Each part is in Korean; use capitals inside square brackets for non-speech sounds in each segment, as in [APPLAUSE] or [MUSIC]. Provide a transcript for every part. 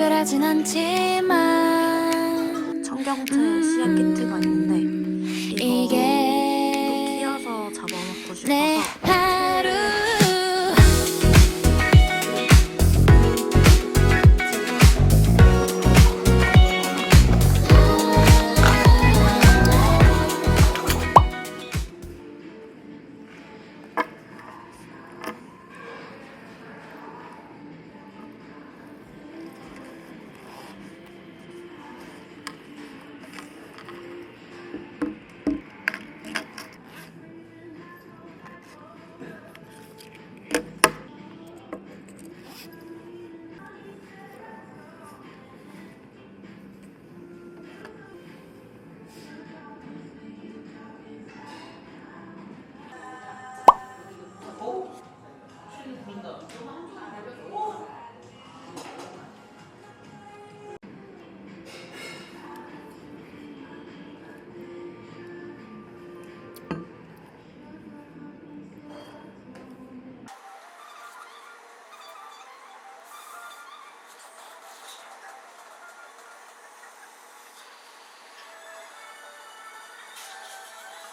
특별하진 않지만 청경채 씨앗 키트가 있는데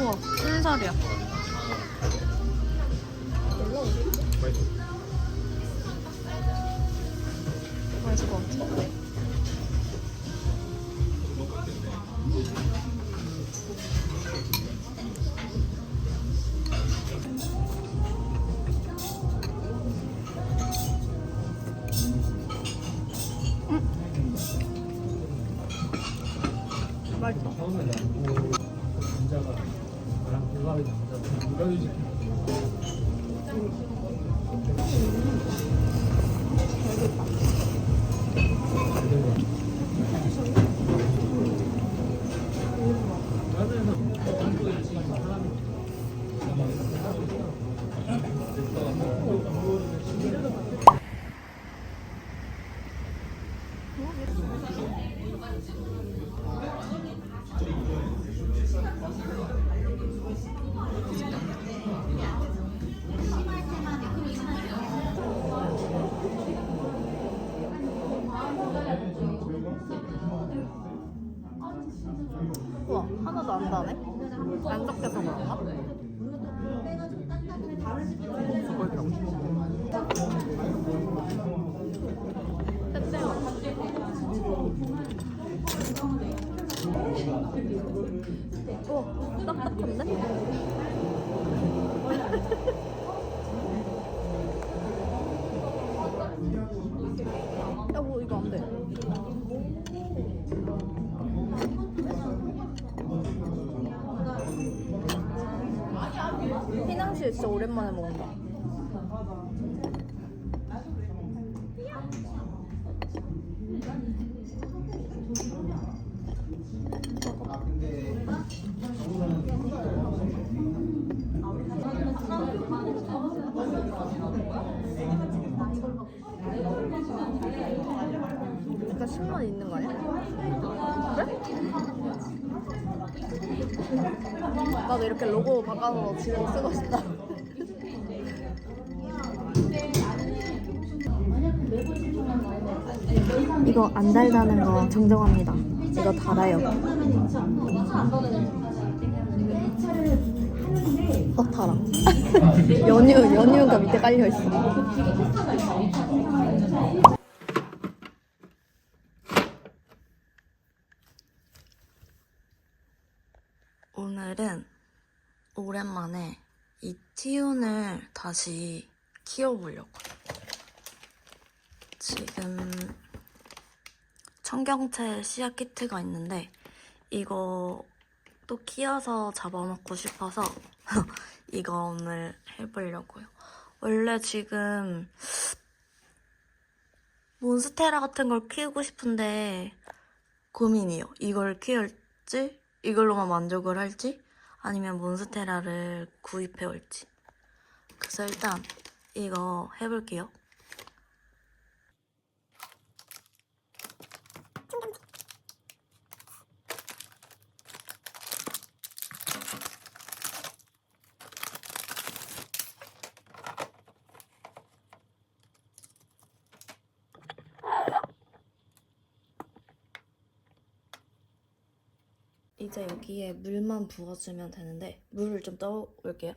우와 찐살이야. 맛있을 것 같아 하나도 안 다네 안 섞여서 그런가? 오, 딱딱한데? 여보 이거 안 돼. 피낭시 진짜 오랜만에 먹는다. 진짜 10만 있는 거 아니야? 그래? 나도 바꿔서 지금 쓰고 싶다. 이거 안 달다는 거 정정합니다. 이거 달아요. 어 달아. [LAUGHS] 연유 연유가 밑에 깔려 있어. 오늘은 오랜만에 이 티운을 다시 키워보려고요. 지금 청경채 씨앗 키트가 있는데 이거 또 키워서 잡아먹고 싶어서 [LAUGHS] 이거 오늘 해보려고요. 원래 지금 몬스테라 같은 걸 키우고 싶은데 고민이요. 이걸 키울지, 이걸로만 만족을 할지, 아니면 몬스테라를 구입해 올지. 그래서 일단 이거 해볼게요. 이제 여기에 물만 부어주면 되는데 물을 좀 떠올게요.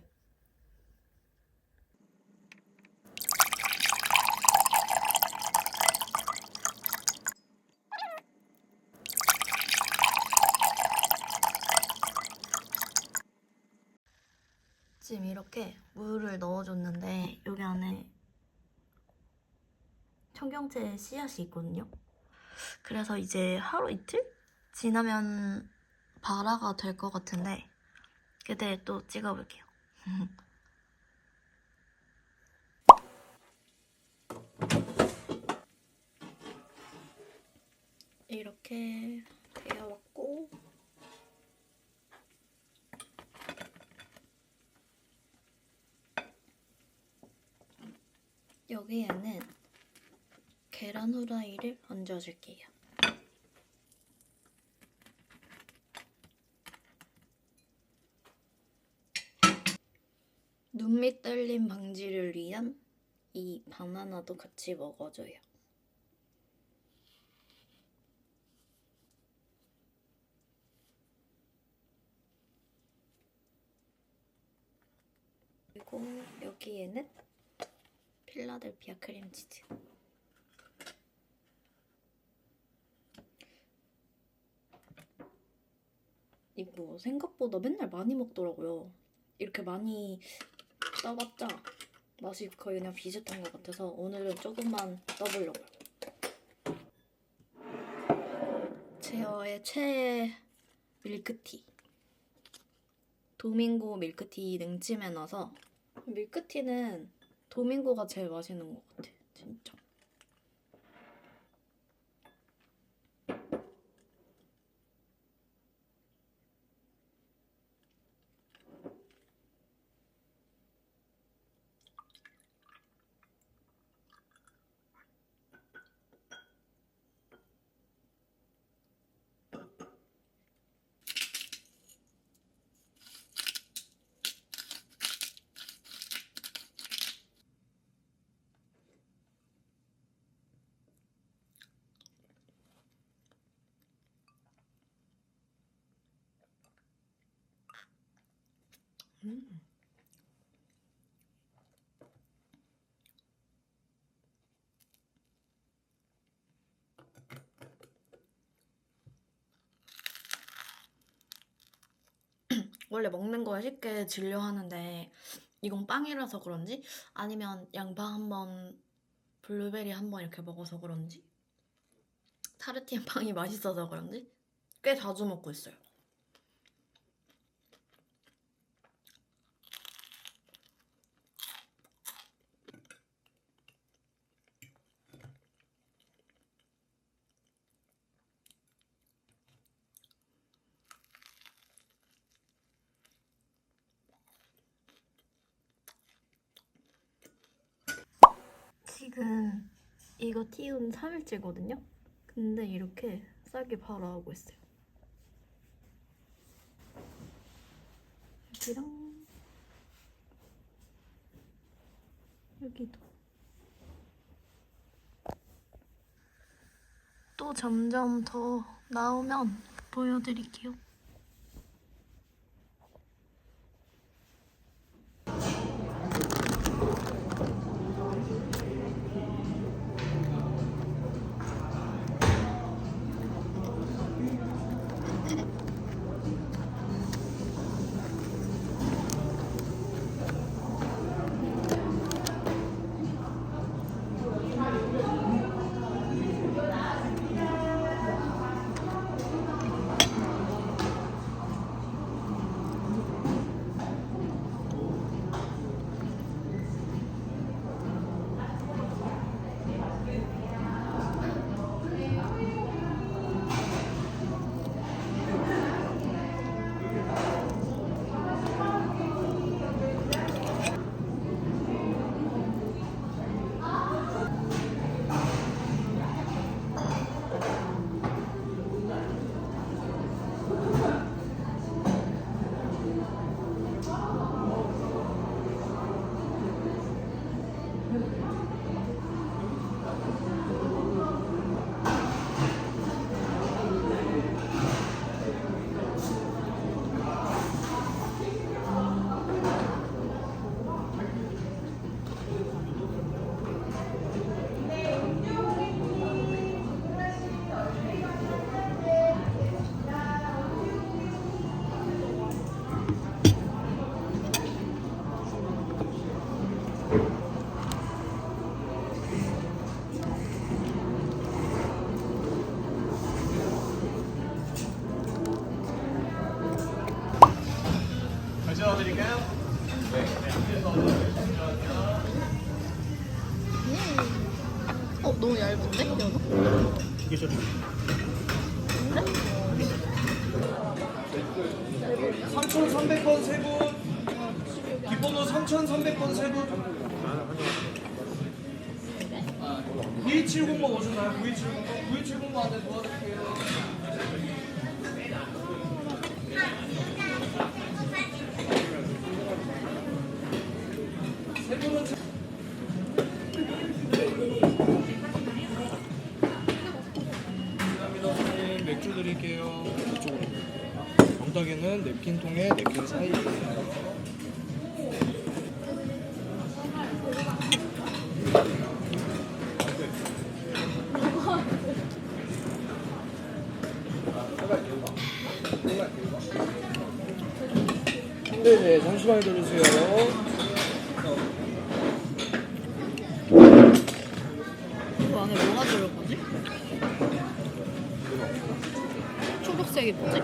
지금 이렇게 물을 넣어줬는데 여기 안에 청경채 씨앗이 있거든요. 그래서 이제 하루 이틀 지나면 발화가 될 것 같은데 그때 또 찍어볼게요. [LAUGHS] 이렇게 되어왔고 여기에는 계란 후라이를 얹어줄게요. 눈밑 떨림 방지를 위한 이 바 나나도 같이 먹어줘요. 그리고 여기에는 필라델피아 크림치즈. 이거 생각보다 맨날 많이 먹더라고요. 이렇게 많이 떠봤자 맛이 거의 그냥 비슷한 것 같아서 오늘은 조금만 떠보려고요. 제어의 최애 밀크티. 도밍고 밀크티 냉찜에 넣어서 밀크티는 도밍고가 제일 맛있는 것 같아. 진짜. 음. [CLEARS THROAT] 원래 먹는 거에 쉽게 질려 하는데 이건 빵이라서 그런지 아니면 양파 한 번, 블루베리 한번 이렇게 먹어서 그런지 타르티엔 [LAUGHS] 빵이 맛있어서 그런지 꽤 자주 먹고 있어요. 지금 이거 티운 3일째거든요? 근데 이렇게 싹이 바로 하고 있어요. 여기랑 여기도 또 점점 더 나오면 보여드릴게요. 어 너무 얇은데 이게 저 3,300번 세분 기본호 3,300번 세분 2170번 오셨나요? 9170번? 9170번 안에 뭐 도와드릴게요 맥주 드릴게요. 이쪽으로. 병닭에는 냅킨 통에 냅킨 사이에 초록색이 뭐지?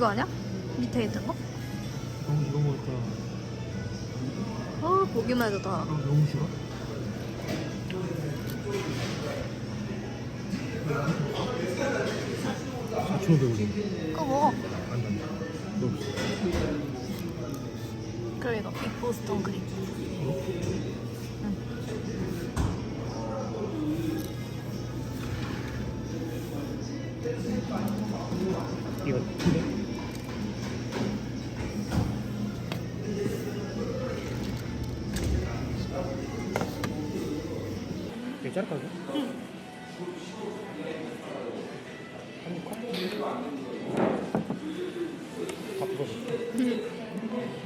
이거 아니야? 밑에 있는 거? 너무 이거 먹었다 어 보기만 해도 다. 아, 너무 싫어? 오백 원 그거 먹어. 안 돼 너무 비싸 그리고 이거 빅보스턴 크림. 이거 자를까 이거? 한입 컷?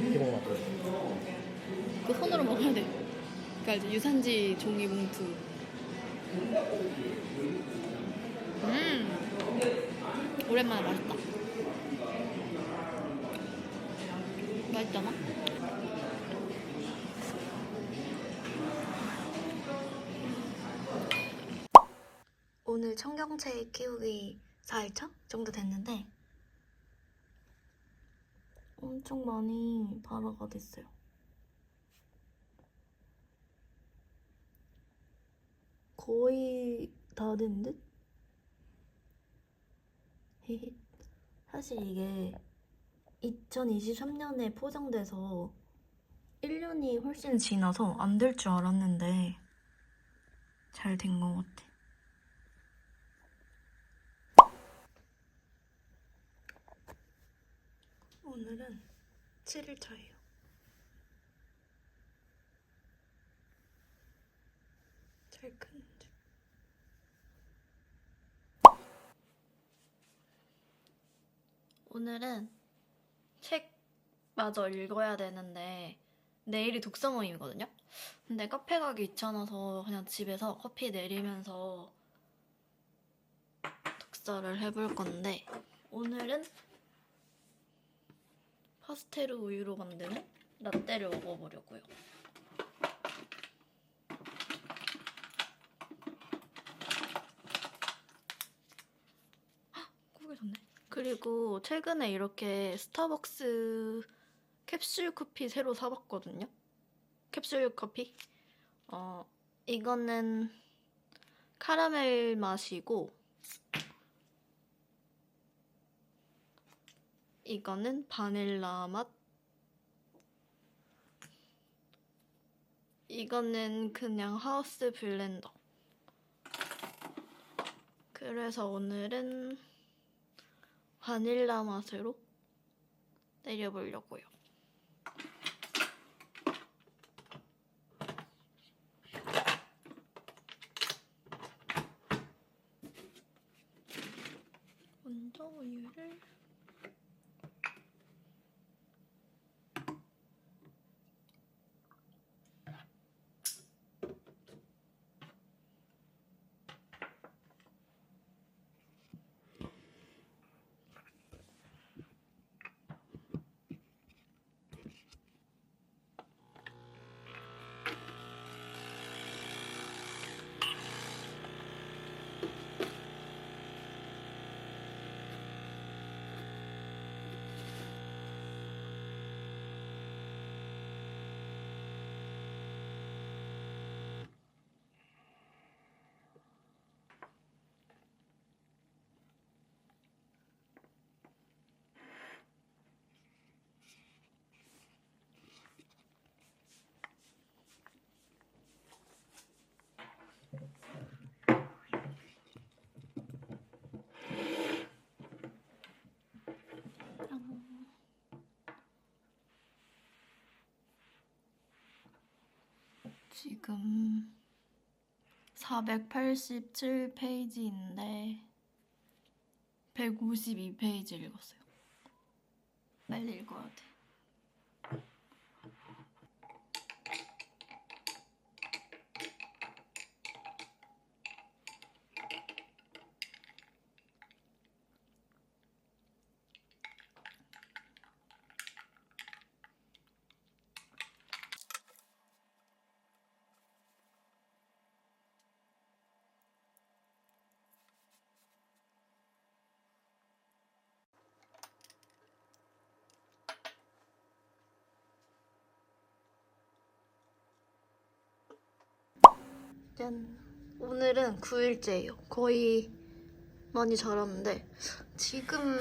이렇게 먹으면 안 돼. 그 손으로 먹어야 돼. 그러니까 이제 유산지 종이 봉투. 음, 오랜만에 맛있다. 맛있잖아. 청경채 키우기 4일차 정도 됐는데 엄청 많이 발화가 됐어요. 거의 다 된 듯? 사실 이게 2023년에 포장돼서 1년이 훨씬 지나서 안 될 줄 알았는데 잘 된 것 같아. 오늘은 7일 차예요. 잘 크는지. 오늘은 책 마저 읽어야 되는데 내일이 독서 모임이거든요. 근데 카페 가기 귀찮아서 그냥 집에서 커피 내리면서 독서를 해볼 건데 오늘은 파스텔 우유로 만드는 라떼를 먹어보려고요. 그리고 최근에 이렇게 스타벅스 캡슐 커피 새로 사봤거든요. 캡슐 커피. 어, 이거는 카라멜 맛이고 이거는 바닐라 맛. 이거는 그냥 하우스 블렌더. 그래서 오늘은 바닐라 맛으로 내려보려고요. 먼저 우유를 지금 487페이지인데 152페이지 읽었어요. 빨리 읽어야 돼. 짠. 오늘은 9일째예요. 거의 많이 자랐는데 지금